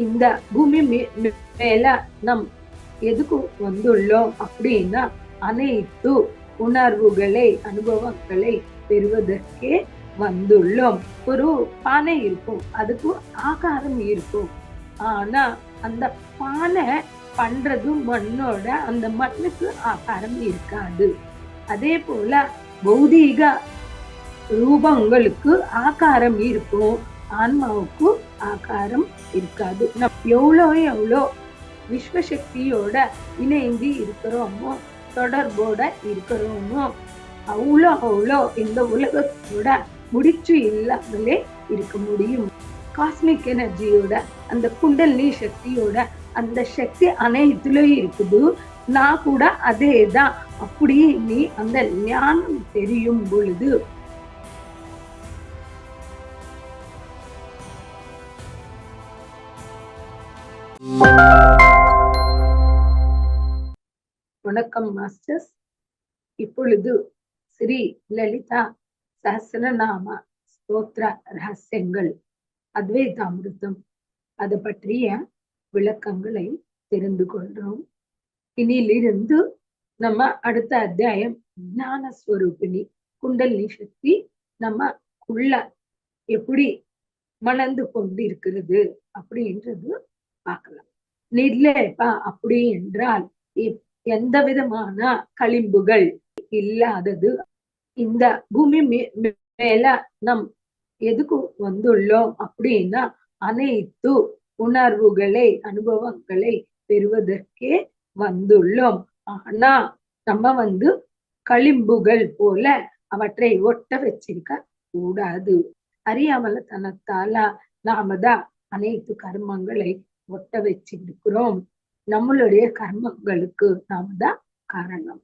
இந்த பூமி மே- மேல நம் எதுக்கு வந்துள்ளோம் அப்படின்னா அனைத்து உணர்வுகளை அனுபவங்களை பெறுவதற்கே வந்துள்ளோம். ஒரு பானை இருக்கும் அதுக்கு ஆகாரம் இருக்கும். ஆனா அந்த பானை பண்றது மண்ணோட அந்த மண்ணுக்கு ஆகாரம் இருக்காது. அதே போல பௌதீக ரூபங்களுக்கு ஆகாரம் இருக்கும். ஆன்மாவுக்கு ஆகாரம் இருக்காது. எவ்வளோ எவ்வளோ விஸ்வசக்தியோட இணைந்து இருக்கிறோமோ தொடர்போட இருக்கிறோமோ அவ்வளோ அவ்வளோ இந்த உலகத்தோட முடிச்சு இல்லாமலே இருக்க முடியும். காஸ்மிக் எனர்ஜியோட அந்த குண்டலினி சக்தியோட அந்த சக்தி அனைத்துலயும் இருக்குது. நான் கூட அதே தான் அப்படியே நீ அந்த ஞானம் தெரியும் பொழுது வணக்கம் மாஸ்டர்ஸ். இப்பொழுது ஸ்ரீ லலிதா சஹசிரநாம ஸ்தோத்ர ரகசியங்கள் அத்வைதாமிருத்தம் அது பற்றிய விளக்கங்களை தெரிந்து கொள்றோம். இனியிலிருந்து நம்ம அடுத்த அத்தியாயம் ஞான ஸ்வரூபிணி குண்டலினி சக்தி நம்ம உள்ள எப்படி மணந்து கொண்டிருக்கிறது அப்படின்றது பார்க்கலாம். நிர்லேபா அப்படி என்றால் எந்த விதமான களிம்புகள் இல்லாதது. இந்த பூமி மே- மேல நம் எதுக்கு வந்துள்ளோம் அப்படின்னா அனைத்து உணர்வுகளை அனுபவங்களை பெறுவதற்கே வந்துள்ளோம். ஆனா நம்ம வந்து களிம்புகள் போல அவற்றை ஒட்ட வச்சிருக்க கூடாது. அறியாமலத்தனத்தால நாம தான் அனைத்து கர்மங்களை ஒட்ட வச்சிருக்கிறோம். நம்மளுடைய கர்மங்களுக்கு நாம தான் காரணம்.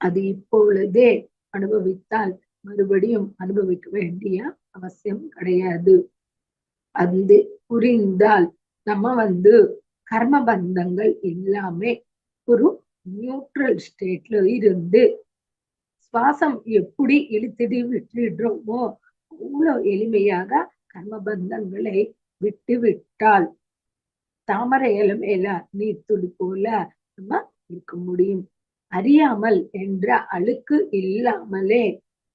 அது இப்பொழுதே அனுபவித்தால் மறுபடியும் அனுபவிக்க வேண்டிய அவசியம் கிடையாது. அது புரிந்தால் நம்ம வந்து கர்ம பந்தங்கள் எல்லாமே ஒரு நியூட்ரல் ஸ்டேட்ல இருந்து சுவாசம் எப்படி இழுத்துடி விட்டுடுறோமோ அவ்வளவு எளிமையாக கர்ம பந்தங்களை விட்டு விட்டால் தாமரை இலை மேல நீர்த்துளி போல நம்ம இருக்க முடியும். அறியாமல் என்ற அழுக்கு இல்லாமலே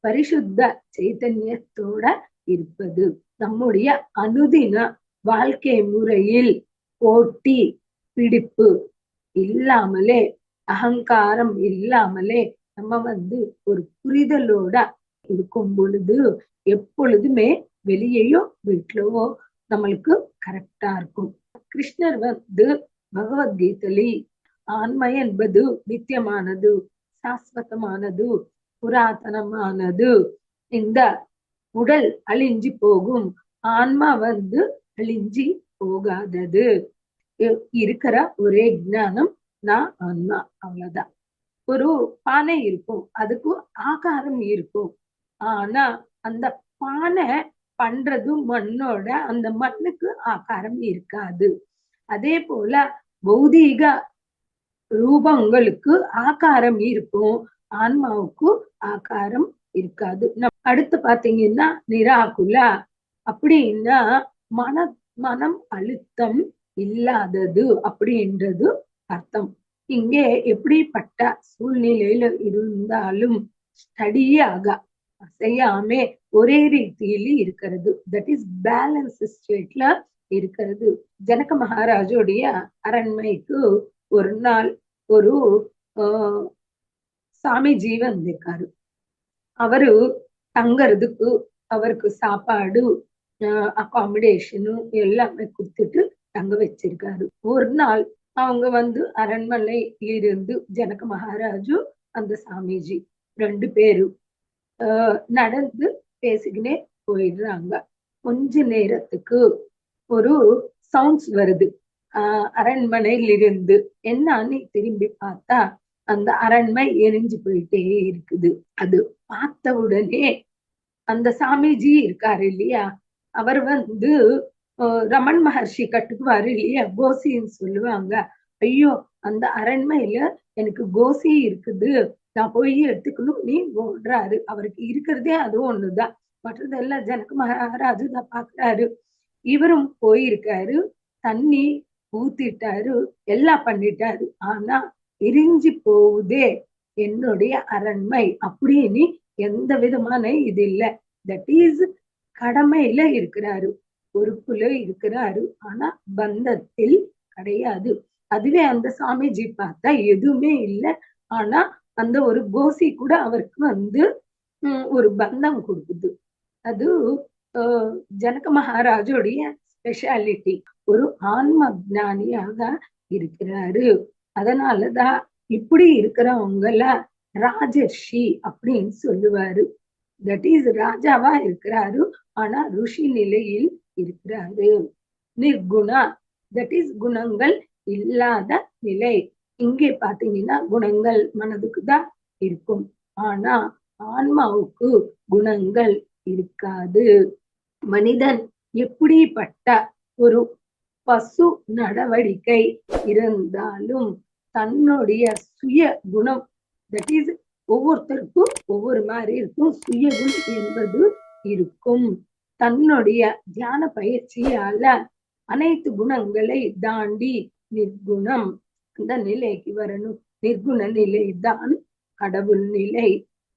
பரிசுத்த சைத்தன்யத்தோட இருப்பது. நம்முடைய அனுதின வாழ்க்கை முறையில் போட்டி பிடிப்பு இல்லாமலே அகங்காரம் இல்லாமலே நம்ம வந்து ஒரு புரிதலோட இருக்கும் பொழுது எப்பொழுதுமே வெளியேயோ வீட்டிலவோ நம்மளுக்கு கரெக்டா இருக்கும். கிருஷ்ணர் வந்து பகவத்கீதலி ஆன்மை என்பது நித்தியமானது சாஸ்வதமானது புராதனமானது. இந்த உடல் அழிஞ்சு போகும். ஆன்மா வந்து அழிஞ்சி போகாதது. இருக்கிற ஒரே ஞானம் நான் ஆன்மா. அவ்வளவுதான். ஒரு பானை இருக்கும். அதுக்கு ஆகாரம் இருக்கும். ஆனா அந்த பானை பண்றது மண்ணோட அந்த மண்ணுக்கு ஆகாரம் இருக்காது. அதே போல பௌதீக ரூபங்களுக்கு ஆகாரம் இருக்கும். ஆன்மாவுக்கு ஆகாரம் இருக்காது. அடுத்து பாத்தீங்கன்னா நிராகுலா. அப்படின்னா மன மனம் அழுத்தம் இல்லாதது அப்படின்றது அர்த்தம். இங்கே எப்படிப்பட்ட சூழ்நிலையில இருந்தாலும் ஸ்டடியாக அசையாம ஒரே ரீதியில் இருக்கிறது. தட் இஸ் பேலன்ஸ் ஸ்டேட்ல இருக்கிறது. ஜனக மகாராஜோடைய அரண்மைக்கு ஒரு நாள் ஒரு ஆஹ் சாமிஜி வந்திருக்காரு. அவரு தங்கறதுக்கு அவருக்கு சாப்பாடு அகாமடேஷனும் எல்லாமே கொடுத்துட்டு தங்க வச்சிருக்காரு. ஒரு நாள் அவங்க வந்து அரண்மனை இருந்து ஜனக மகாராஜு அந்த சாமிஜி ரெண்டு பேரும் நடந்து பேசிக்கினே போயிடுறாங்க கொஞ்ச நேரத்துக்கு ஒரு சவுண்ட்ஸ் வருது ஆஹ் அரண்மனையில இருந்து என்னன்னு திரும்பி பார்த்தா அந்த அரண்மை எரிஞ்சு போயிட்டே இருக்குது அது பார்த்த உடனே அந்த சாமிஜி இருக்காரு இல்லையா அவர் வந்து ரமண் மகர்ஷி கட்டுக்குவாரு இல்லையா கோசின்னு சொல்லுவாங்க ஐயோ அந்த அரண்மையில எனக்கு கோசி இருக்குது நான் போய் எடுத்துக்கணும். நீ ஓடுறாரு. அவருக்கு இருக்கிறதே அது ஒண்ணுதான். மற்றதெல்லாம் ஜனக்கு மகாராஜு தான் பாக்குறாரு. இவரும் போயிருக்காரு. தண்ணி ஊத்திட்டாரு. எல்லாம் பண்ணிட்டாரு. ஆனா எரிஞ்சு போகுதே. என்னுடைய அரண்மை. அப்படின்னு எந்த விதமான இது இல்ல. தட் இஸ் கடமையில இருக்கிறாரு. பொறுப்புல இருக்கிறாரு. ஆனா பந்தத்தில் கிடையாது. அதுவே அந்த சாமிஜி பார்த்தா எதுவுமே இல்லை. ஆனா அந்த ஒரு கோசி கூட அவருக்கு வந்து ஒரு பந்தம் கொடுக்குது. அது ஜனக மகாராஜோடைய ஸ்பெஷாலிட்டி ஒரு ஆன்ம ஜானியாக இருக்கிறாரு. அதனாலதான் இப்படி இருக்கிறவங்கள ராஜர்ஷி அப்படின்னு சொல்லுவாரு. தட் இஸ் ராஜாவா இருக்கிறாரு. ஆனா ருஷி நிலையில் இருக்கிறாரு. நிர்குணா தட் இஸ் குணங்கள் இல்லாத நிலை. இங்கே பாத்தீங்கன்னா குணங்கள் மனதுக்கு தான் இருக்கும். ஆனா ஆன்மாவுக்கு குணங்கள் இருக்காது. மனிதன் எப்படிப்பட்ட ஒரு பசு நடவடிக்கை இருந்தாலும் தன்னுடைய சுய குணம் தட் இஸ் ஒவ்வொருத்தருக்கும் ஒவ்வொரு மாதிரி இருக்கும். சுய குணம் என்பது இருக்கும். தன்னுடைய தியான பயிற்சியால அனைத்து குணங்களை தாண்டி நிர்குணம். அந்த நிலைக்கு வரணும் நிர்குண நிலை தான் கடவுள் நிலை.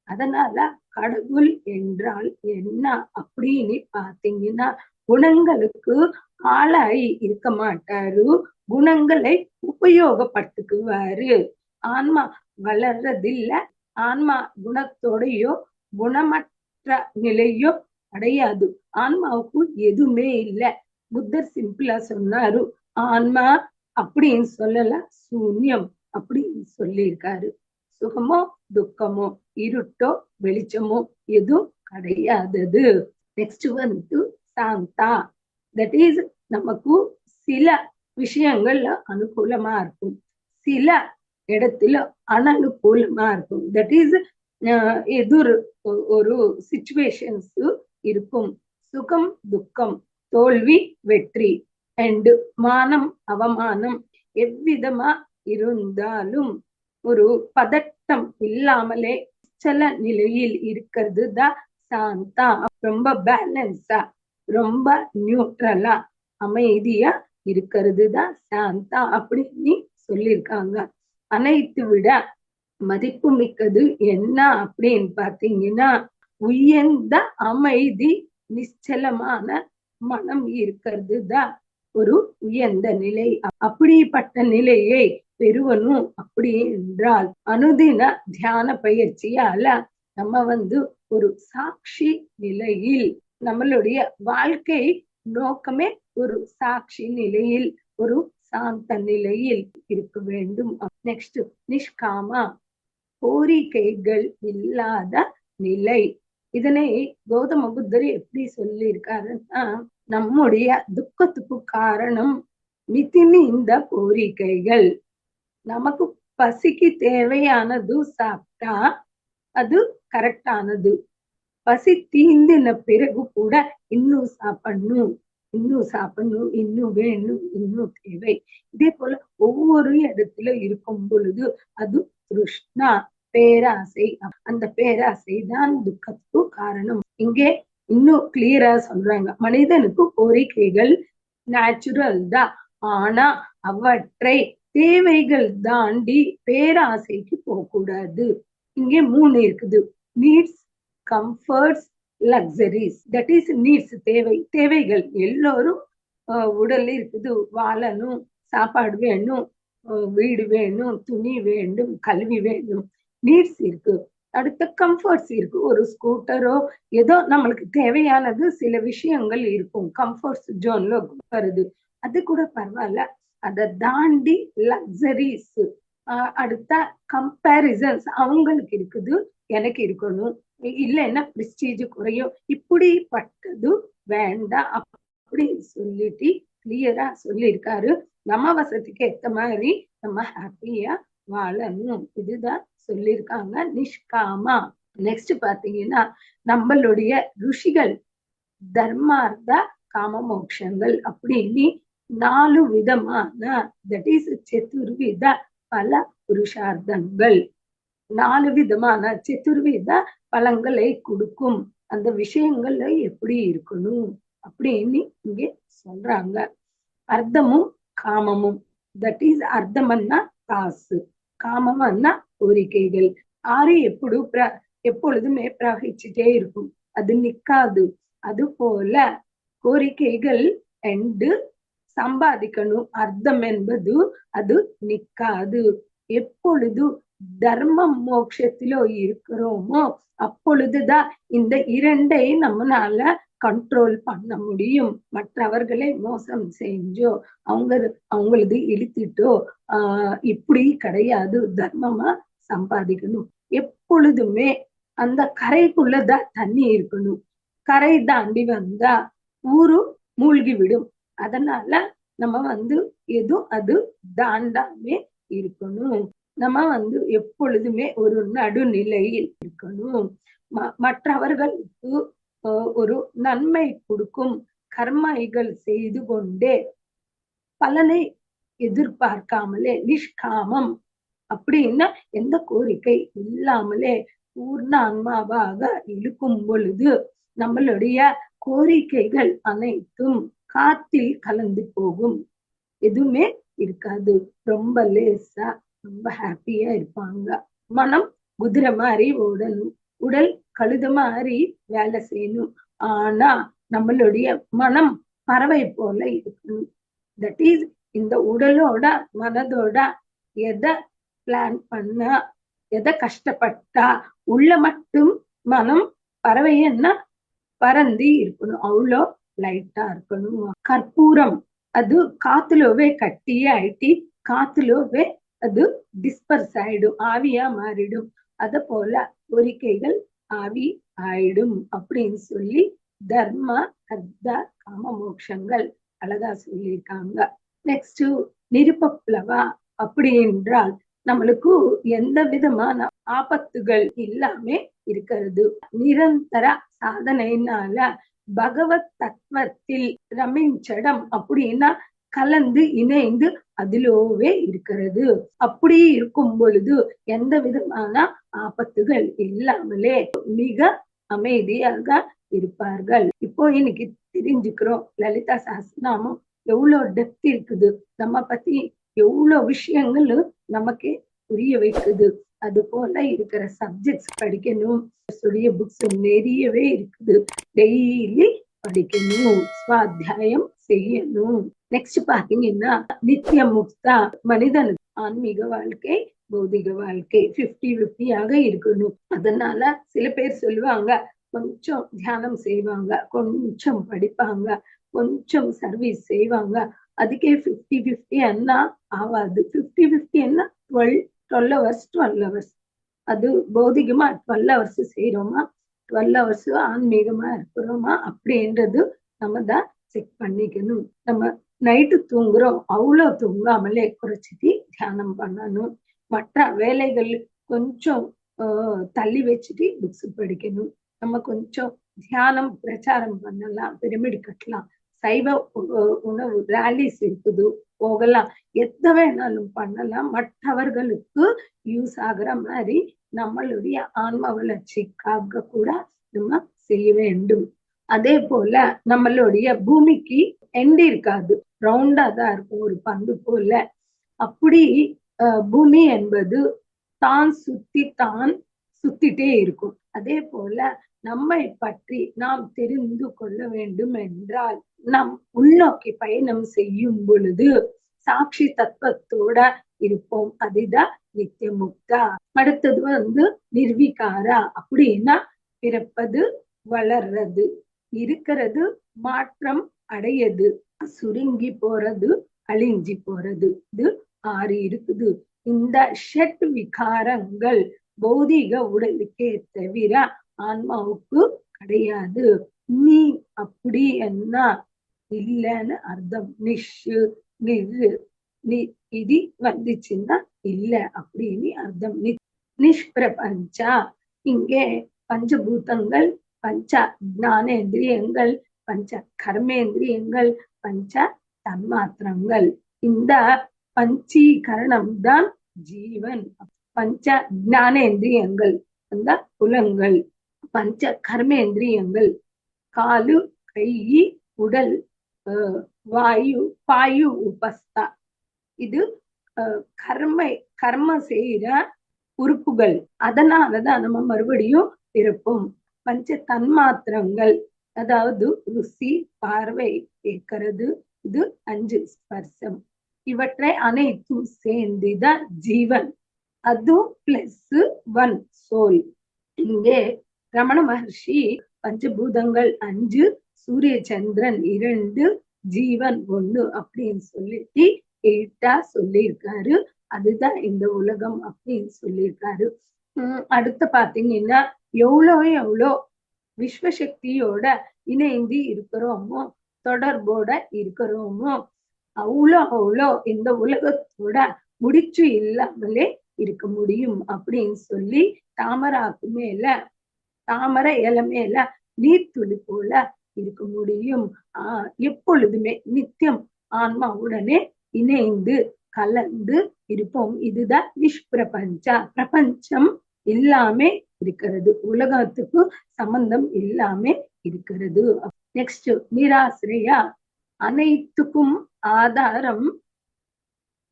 அதனால கடவுள் என்றால் என்ன அப்படின்னு பாத்தீங்கன்னா குணங்களுக்கு ஆளாய் இருக்க மாட்டாரு. குணங்களை உபயோகப்படுத்துக்குவாரு. ஆன்மா வளர்றதில்ல. ஆன்மா குணத்தோடையோ குணமற்ற நிலையோ அடையாது. ஆன்மாவுக்கு எதுவுமே இல்லை. புத்தர் சிம்பிளா சொன்னாரு ஆன்மா அப்படின்னு சொல்லல. சூன்யம் அப்படின்னு சொல்லியிருக்காரு. சுகமோ துக்கமோ இருட்டோ வெளிச்சமோ எதுவும் கிடையாதது. நெக்ஸ்ட் வந்து சாந்தா. தட் இஸ் நமக்கு சில விஷயங்கள்ல அனுகூலமா இருக்கும். சில இடத்துல அனனுகூலமா இருக்கும். தட் இஸ் எதிர் ஒரு சுச்சுவேஷன்ஸ் இருக்கும். சுகம் துக்கம் தோல்வி வெற்றி. அண்ட் மானம் அவமானம் எவ்விதமா இருந்தாலும் ஒரு பதட்டம் இல்லாமலே சில நிலையில் இருக்கிறது தான் சாந்தா. ரொம்ப பேலன்ஸா ரொம்ப நியூட்ரலா அமைதியா இருக்கிறது தான் சாந்தா அப்படின்னு சொல்லியிருக்காங்க. அனைத்து விட மதிப்பு மிக்கது என்ன அப்படின்னு பாத்தீங்கன்னா உயர்ந்த அமைதி நிச்சலமான மனம் இருக்கிறது தான் ஒரு உயர்ந்த நிலை. அப்படிப்பட்ட நிலையை பெறுவனும் அப்படி என்றால் அனுதின தியான பயிற்சியால நம்ம வந்து ஒரு சாட்சி நிலையில் நம்மளுடைய வாழ்க்கை நோக்கமே ஒரு சாட்சி நிலையில் ஒரு சாந்த நிலையில் இருக்க வேண்டும். நெக்ஸ்ட் நிஷ்காமா கோரிக்கைகள் இல்லாத நிலை. இதனை கௌதம புத்தர் எப்படி சொல்லியிருக்காருன்னா நம்முடைய துக்கத்துக்கு காரணம் மிதிமிந்த கோரிக்கைகள். நமக்கு பசிக்கு தேவையானது சாப்பிட்டா அது கரெக்டானது. பசி தீந்தின பிறகு கூட இன்னும் சாப்பிடணும் இன்னும் சாப்பிடணும் இன்னும் வேணும் இன்னும் தேவை. இதே போல ஒவ்வொரு இடத்துல இருக்கும் பொழுது அது கிருஷ்ணா பேராசை. அந்த பேராசை தான் துக்கத்துக்கு காரணம். இங்கே இன்னும் கிளியரா சொல்றாங்க. மனிதனுக்கு கோரிக்கைகள் நேச்சுரல் தான். ஆனா அவற்றை தேவைகள் தாண்டி பேராசைக்கு போகக்கூடாது. இங்கே மூணு இருக்குது. Needs comforts luxuries that is needs தேவை. தேவைகள் எல்லோரும் உடல் இருக்குது. வாழணும் சாப்பாடு வேணும் வீடு வேணும் துணி வேண்டும் கல்வி வேணும். நீட்ஸ் இருக்கு. அடுத்த கம்ஃபர்ட்ஸ் இருக்கு. ஒரு ஸ்கூட்டரோ ஏதோ நம்மளுக்கு தேவையானது சில விஷயங்கள் இருக்கும். கம்ஃபர்ட்ஸ் ஜோன்ல வருது. அது கூட பரவாயில்ல. அதை தாண்டி லக்ஸரிஸ் அடுத்த கம்பேரிசன்ஸ் அவங்களுக்கு இருக்குது எனக்கு இருக்கணும். இல்லைன்னா பிரிஸ்டீஜ் குறையும். இப்படிப்பட்டது வேண்டாம் அப்படின்னு சொல்லிட்டு கிளியரா சொல்லியிருக்காரு. நம்ம வசதிக்கு ஏத்த மாதிரி நம்ம ஹாப்பியா வாழணும். இதுதான் சொல்லியிருக்காங்க. நிஷ்காமா. நெக்ஸ்ட் பாத்தீங்கன்னா நம்மளுடைய ருஷிகள் தர்மார்த்த காம மோட்சங்கள் அப்படின்னு நாலு விதமான தட் இஸ் சதுர்வித பல புருஷார்த்தங்கள். நாலு விதமான சதுர்வித பலங்களை கொடுக்கும். அந்த விஷயங்கள்ல எப்படி இருக்கணும் அப்படின்னு இங்கே சொல்றாங்க. அர்த்தமும் காமமும். தட் இஸ் அர்த்தம்னா காசு. காமம்னா கோரிக்கைகள். ஆறு எப்படி பிர- எப்பொழுதுமே பிரவகிச்சுட்டே இருக்கும். அது நிக்காது. அது போல கோரிக்கைகள் என்று சம்பாதிக்கணும். அர்த்தம் என்பது அது நிக்காது. எப்பொழுது தர்மம் மோட்சத்திலோ இருக்கிறோமோ அப்பொழுதுதான் இந்த இரண்டை நம்மளால கண்ட்ரோல் பண்ண முடியும். மற்றவர்களை மோசம் செஞ்சோ அவங்க அவங்களது இழுத்திட்டோ ஆஹ் இப்படி கிடையாது. தர்மமா சம்பாதிக்கணும். எப்பொழுதுமே அந்த கரைக்குள்ளதான் தண்ணி இருக்கணும். கரை தாண்டி வந்தா ஊரு மூழ்கி விடும் அதனால நம்ம வந்து எதுவும் அது தாண்டாமே இருக்கணும். நம்ம வந்து எப்பொழுதுமே ஒரு நடுநிலையில் இருக்கணும். ம- மற்றவர்களுக்கு ஒரு நன்மை கொடுக்கும் கர்மைகள் செய்து கொண்டே பலனை எதிர்பார்க்காமலே நிஷ்காமம் அப்படின்னா எந்த கோரிக்கை இல்லாமலே பூர்ண ஆன்மாவாக இருக்கும் பொழுது நம்மளுடைய கோரிக்கைகள் அனைத்தும் காத்தில் கலந்து போகும். எதுவுமே இருக்காது. ரொம்ப லேசா ரொம்ப ஹாப்பியா இருப்பாங்க. மனம் குதிரை மாதிரி ஓடணும். உடல் கழுத மாதிரி வேலை செய்யணும். ஆனா நம்மளுடைய மனம் பறவை போல இருக்கணும். தட் இஸ் இந்த உடலோட மனதோட எதை பிளான் பண்ணா எதை கஷ்டப்பட்டா உள்ள மட்டும் மனம் பறவைன்னா பறந்து இருக்கணும். அவ்வளோ லைட்டா இருக்கணும். கற்பூரம் அது காத்துலவே கட்டியே ஆயிட்டி காத்துலவே அது டிஸ்பர்ஸ் ஆயிடும். ஆவியா மாறிடும். அத போல கோரிக்கைகள் ஆவி ஆயிடும் அப்படின்னு சொல்லி தர்ம அர்த்த காம மோட்சங்கள் அழகா சொல்லியிருக்காங்க. நெக்ஸ்ட் நிருபப்ளவா அப்படி என்றால் நம்மளுக்கு எந்த விதமான ஆபத்துகள் இல்லாம இருக்கிறது. நிரந்தர சாதனையினால பகவத் தத்துவத்தில் ரமிஞ்சடம் அப்படின்னா கலந்து இணைந்து அதிலோவே இருக்கிறது. அப்படி இருக்கும் பொழுது எந்த விதமான ஆபத்துகள் இல்லாமலே மிக அமைதியாக இருப்பார்கள். இப்போ இன்னைக்கு தெரிஞ்சுக்கிறோம் லலிதா சாஸ்திரநாமம் எவ்வளவு டெப்த் இருக்குது. நம்ம பத்தி எவ்வளவு விஷயங்கள் நமக்கு புரிய வைக்குது. அது போல இருக்கிற சப்ஜெக்ட்ஸ் படிக்கணும். சொல்லிய புக்ஸ் நிறையவே இருக்குது. டெய்லி படிக்கணும். சுவாத்தியாயம் செய்யணும். நெக்ஸ்ட் பாத்தீங்கன்னா நித்திய முக்தா மனிதன் ஆன்மீக வாழ்க்கை பௌதிக வாழ்க்கை பிப்டி பிப்டியாக இருக்கணும். அதனால சில பேர் சொல்லுவாங்க கொஞ்சம் தியானம் செய்வாங்க கொஞ்சம் படிப்பாங்க கொஞ்சம் சர்வீஸ் செய்வாங்க. அதுக்கே பிப்டி பிப்டி என்ன ஆகாது பிப்டி பிப்டி என்ன twelve twelve hours twelve hours அது பௌதிகமா டுவெல் ஹவர்ஸ் செய்யறோமா டுவெல் ஹவர்ஸ் ஆன்மீகமா இருக்கிறோமா? அப்படின்றது நம்ம தான் செக் பண்ணிக்கணும். நம்ம நைட்டு தூங்குறோம் அவ்வளோ தூங்காமலே குறைச்சிட்டு தியானம் பண்ணணும். மற்ற வேலைகள் கொஞ்சம் தள்ளி வச்சுட்டு புக்ஸ் படிக்கணும். நம்ம கொஞ்சம் தியானம் பிரச்சாரம் பண்ணலாம் பிரமிடு கட்டலாம். சைவ உ- உணவு ரேலிஸ் இருக்குது. போகலாம். எத்த வேணாலும் பண்ணலாம். மற்றவர்களுக்கு யூஸ் ஆகுற மாதிரி நம்மளுடைய ஆன்ம வளர்ச்சிக்காக கூட நம்ம செய்ய வேண்டும். அதே போல நம்மளுடைய பூமிக்கு எண்டு இருக்காது. ரவுண்டா தான் இருக்கும். ஒரு பந்து போல. அப்படி அஹ், பூமி என்பது தான் சுத்தி தான் சுத்திட்டே இருக்கும். அதே போல நம்மை பற்றி நாம் தெரிந்து கொள்ள வேண்டும் என்றால் நாம் உள்நோக்கி பயணம் செய்யும் பொழுது சாட்சி தத்துவத்தோட இருப்போம். அதுதான் நித்திய முக்தா அடுத்தது வந்து நிர்விகாரா. அப்படின்னா பிறப்பது வளர்றது இருக்கிறது மாற்றம் அடையது சுருங்கி போறது அழிஞ்சி போறது. இது ஆறு இருக்குது. இந்த ஷட் விகாரங்கள் பௌதிக உடலுக்கே தவிர ஆன்மாவுக்கு கிடையாது. நீ அப்படி என்ன? இல்லைன்னு அர்த்தம். நிஷு நிரு நி இது வந்துச்சுன்னா இல்ல அப்படின்னு அர்த்தம். நிஷ்பிரபஞ்சா. இங்கே பஞ்சபூதங்கள் பஞ்ச ஞானேந்திரியங்கள் பஞ்ச கர்மேந்திரியங்கள் பஞ்ச தன்மாத்திரங்கள். இந்த பஞ்சீகரணம் தான் ஜீவன். பஞ்ச ஞானேந்திரியங்கள் அந்த புலங்கள் பஞ்ச கர்மேந்திரியங்கள் காலு கை உடல் வாயு பாயு உபஸ்தா. இது கர்ம கர்ம செய்கிற உறுப்புகள். அதனாலதான் நம்ம மறுபடியும் இருப்போம் பஞ்ச தன்மாத்திரங்கள் அதாவது ருசி பார்வை கேட்கறது இது அஞ்சு ஸ்பர்சம். இவற்றை அனைத்தும் சேர்ந்துதான் ஜீவன். அது பிளஸ் ஒன் சோல் இங்கே ரமண மகர்ஷி பஞ்சபூதங்கள் அஞ்சு சூரிய சந்திரன் இரண்டு ஜீவன் ஒண்ணு அப்படின்னு சொல்லிட்டு எயிட்டா சொல்லியிருக்காரு அதுதான் இந்த உலகம் அப்படின்னு சொல்லியிருக்காரு உம் அடுத்து பாத்தீங்கன்னா எவ்வளோ எவ்வளோ விஸ்வசக்தியோட இணைந்து இருக்கிறோமோ தொடர்போட இருக்கிறோமோ அவ்வளோ அவ்வளோ இந்த உலகத்தோட முடிச்சு இல்லாமலே இருக்க முடியும் அப்படின்னு சொல்லி தாமராக்கு மேல தாமரை இலை மேல நீர்த்துளி போல இருக்க முடியும். ஆஹ் எப்பொழுதுமே நித்தியம் ஆன்மாவுடனே இணைந்து கலந்து இருப்போம். இதுதான் விஸ்வபிரபஞ்சா பிரபஞ்சம் இல்லாமே இருக்கிறது. உலகத்துக்கு சம்பந்தம் இல்லாமே இருக்கிறது. நெக்ஸ்ட் நிராசிரியா. அனைத்துக்கும் ஆதாரம்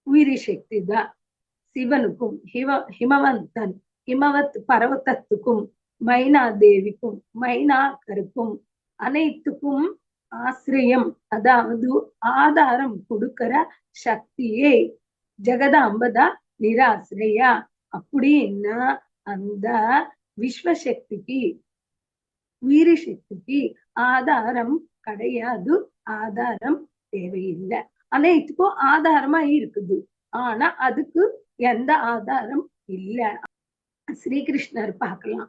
உயிரி சக்தி தான். சிவனுக்கும் ஹிம ஹிமவந்தன் ஹிமவத் பர்வத்தத்துக்கும் மைனா தேவிக்கும் மைனாக்கருக்கும் அனைத்துக்கும் ஆசிரியம் அதாவது ஆதாரம் கொடுக்கிற சக்தியே ஜெகதாம்பதா நிராசிரியா. அப்படின்னா அந்த விஸ்வசக்திக்கு உயிரி சக்திக்கு ஆதாரம் கிடையாது ஆதாரம் தேவையில்லை. அனைத்துக்கும் ஆதாரமா இருக்குது. ஆனா அதுக்கு எந்த ஆதாரம் இல்ல. ஸ்ரீகிருஷ்ணர் பார்க்கலாம்.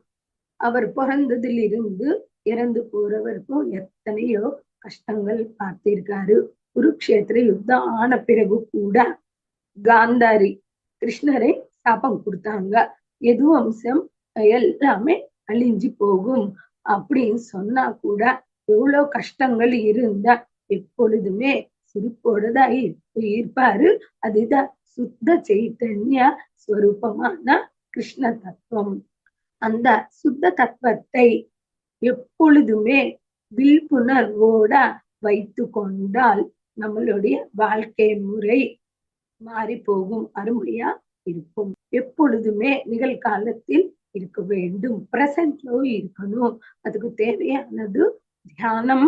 அவர் பிறந்ததில் இருந்து இறந்து போறவருக்கும் எத்தனையோ கஷ்டங்கள் பார்த்திருக்காரு. குருக்ஷேத்திர யுத்தம் ஆன பிறகு கூட காந்தாரி கிருஷ்ணரை சாபம் கொடுத்தாங்க. எது அம்சம்? எல்லாமே அழிஞ்சு போகும். அப்படின்னு சொன்னா கூட எவ்வளவு கஷ்டங்கள் இருந்தா எப்பொழுதுமே சிரிப்போடதான் இருப்பாரு அதுதான் சுத்த சைத்தன்ய ஸ்வரூபமான கிருஷ்ண தத்துவம். அந்த சுத்த தத்துவத்தை எப்பொழுதுமே விழிப்புணர்வோட வைத்து கொண்டால் நம்மளுடைய வாழ்க்கை முறை மாறி போகும் அருமையா இருக்கும். எப்பொழுதுமே நிகழ்காலத்தில் இருக்க வேண்டும். பிரசன்ட்லோ இருக்கணும். அதுக்கு தேவையானது தியானம்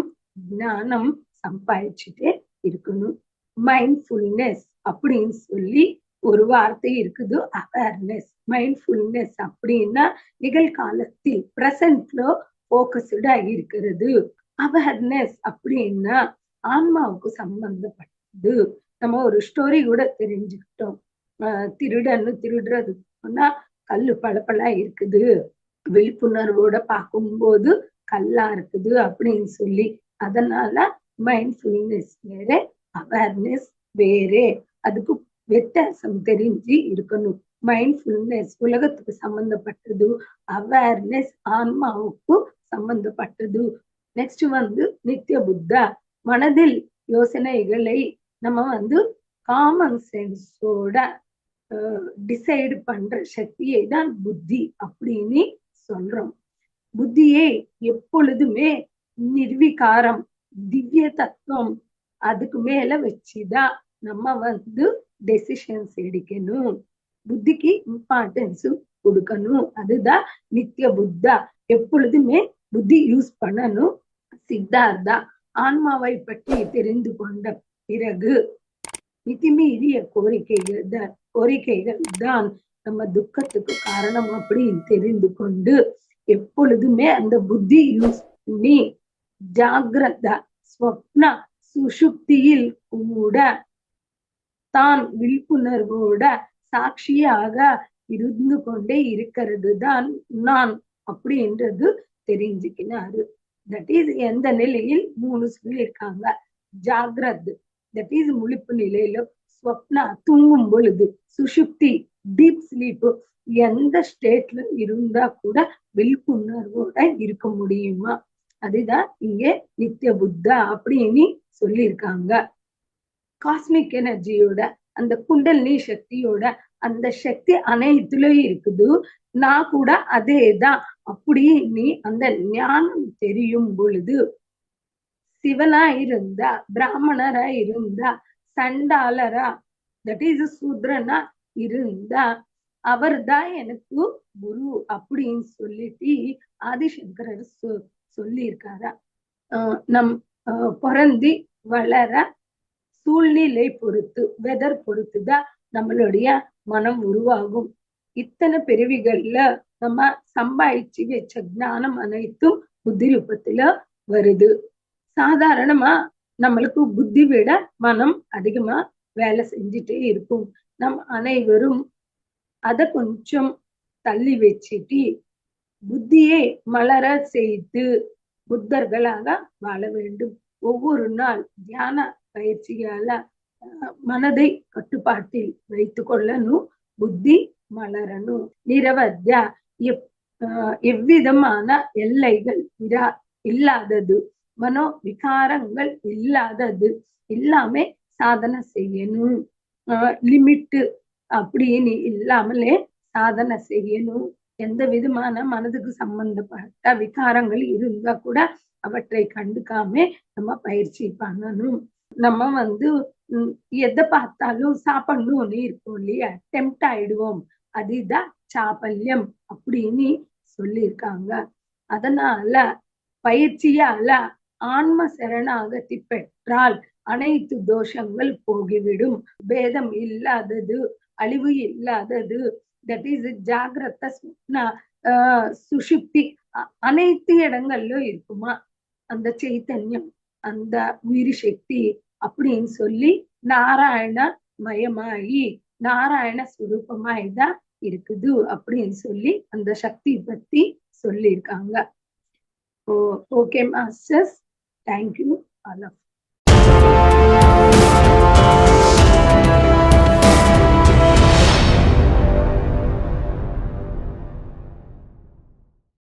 ஞானம் சம்பாதிச்சுட்டே இருக்கணும். மைண்ட்ஃபுல்னஸ் அப்படின்னு சொல்லி ஒரு வார்த்தை இருக்குது அவேர்னஸ் மைண்ட்ஃபுல்னஸ் அப்படின்னா நிகழ்காலத்தில் பிரசன்ட்ல போக்கஸ்டா இருக்கிறது. அவேர்னஸ் அப்படின்னா ஆன்மாவுக்கு சம்பந்தப்பட்டது. நம்ம ஒரு ஸ்டோரி கூட தெரிஞ்சுக்கிட்டோம். திருடன்னு திருடுறது சொன்னா கல்லு பளபளா இருக்குது. விழிப்புணர்வோட பார்க்கும்போது கல்லா இருக்குது அப்படின்னு சொல்லி அதனால மைண்ட்ஃபுல்னஸ் வேற அவேர்னஸ் வேறே. அதுக்கு வித்தியாசம் தெரிஞ்சு இருக்கணும். மைண்ட்ஃபுல்னஸ் உலகத்துக்கு சம்பந்தப்பட்டது அவேர்னஸ் ஆன்மாவுக்கு சம்பந்தப்பட்டது. நெக்ஸ்ட் வந்து நித்திய புத்தா. மனதில் யோசனைகளை நம்ம வந்து காமன் சென்ஸோட டிசைடு பண்ற சக்தியை தான் புத்தி அப்படின்னு சொல்றோம். புத்தியே எப்பொழுதுமே நிர்விகாரம். திவ்ய தத்துவம் அதுக்கு மேல வச்சுதான் நம்ம வந்து டெசிஷன்ஸ் எடுக்கணும். புத்திக்கு இம்பார்ட்டன்ஸ் கொடுக்கணும். அதுதான் நித்திய புத்தா. எப்பொழுதுமே புத்தி யூஸ் பண்ணணும். சித்தார்த்தா. ஆன்மாவை பற்றி தெரிந்து கொண்ட பிறகு மிதிமீறிய கோரிக்கைகள் தான் கோரிக்கைகள் தான் நம்ம துக்கத்துக்கு காரணம் அப்படின்னு தெரிந்து கொண்டு எப்பொழுதுமே அந்த புத்தி யூஸ் பண்ணி ஜாகிரத ஸ்வப்ன சுஷுப்தியில் கூட தான் விழிப்புணர்வோட சாட்சியாக இருந்து கொண்டே இருக்கிறது தான் நான் அப்படின்றது தெரிஞ்சுக்கினாரு. தட் இஸ் எந்த நிலையில் மூணு சொல்லியிருக்காங்க. ஜாகிரத் தட் இஸ் முழிப்பு நிலையில ஸ்வப்னா தூங்கும் பொழுது சுஷுப்தி டீப் ஸ்லீப் எந்த ஸ்டேட்ல இருந்தா கூட விழிப்புணர்வோட இருக்க முடியுமா? அதுதான் இங்கே நித்திய புத்தா அப்படின்னு சொல்லியிருக்காங்க. காஸ்மிக் எனர்ஜியோட அந்த குண்டலினி சக்தியோட அந்த சக்தி அனைத்துலயும் இருக்குது. நான் கூட அதே தான் அப்படி நீ அந்த ஞானம் தெரியும் பொழுது சிவனா இருந்தா பிராமணரா இருந்தா சண்டாளரா தட் இஸ் சூத்ரனா இருந்தா அவர்தான் எனக்கு குரு அப்படின்னு சொல்லிட்டு ஆதிசங்கரர் சொல்லியிருக்காரா? நம் பிறந்தி வளர சூழ்நிலை பொறுத்து வெதர் பொறுத்துதான் நம்மளுடைய மனம் உருவாகும். இத்தனை பிறவிகள்ல நம்ம சம்பாதிச்சு வச்ச ஞானம் அனைத்தும் புத்தி ரூபத்துல வருது. சாதாரணமா நம்மளுக்கு புத்தி விட மனம் அதிகமா வேலை செஞ்சுட்டே இருக்கும். நம் அனைவரும் அத கொஞ்சம் தள்ளி வச்சுட்டு புத்தியை மலர செய்து புத்தர்களாக வாழ வேண்டும். ஒவ்வொரு நாள் தியான பயிற்சியால மனதை கட்டுப்பாட்டில் வைத்து கொள்ளணும். புத்தி மலரணும். நிரவத்யா எப் ஆஹ் எவ்விதமான எல்லைகள் இரா இல்லாதது மனோ விகாரங்கள் இல்லாதது எல்லாமே சாதனை செய்யணும். லிமிட்டு அப்படின்னு இல்லாமலே சாதனை செய்யணும். எந்த விதமான மனதுக்கு சம்பந்தப்பட்ட விகாரங்கள் இருந்தா கூட அவற்றை கண்டுக்காம நம்ம பயிற்சி பண்ணணும். நம்ம வந்து உம், எதை பார்த்தாலும் சாப்பிடணும்னு இருக்கும் இல்லையா? டெம்ட் ஆயிடுவோம். அதுதான் சாபல்யம் அப்படின்னு சொல்லியிருக்காங்க. அதனால பயிற்சியால ஆன்ம சரணாகதி பெற்றால் அனைத்து தோஷங்கள் போகிவிடும். பேதம் இல்லாதது அழிவு இல்லாதது தட் இஸ் ஜாகிரத சுஷிப்தி அனைத்து இடங்கள்லயும் இருக்குமா? அந்த சைத்தன்யம் அந்த உயிர் சக்தி அப்படின்னு சொல்லி நாராயண மயமாயி நாராயண சுரூபமாய் தான் இருக்குது அப்படின்னு சொல்லி அந்த சக்தி பத்தி சொல்லியிருக்காங்க. ஓ okay masters thank you all of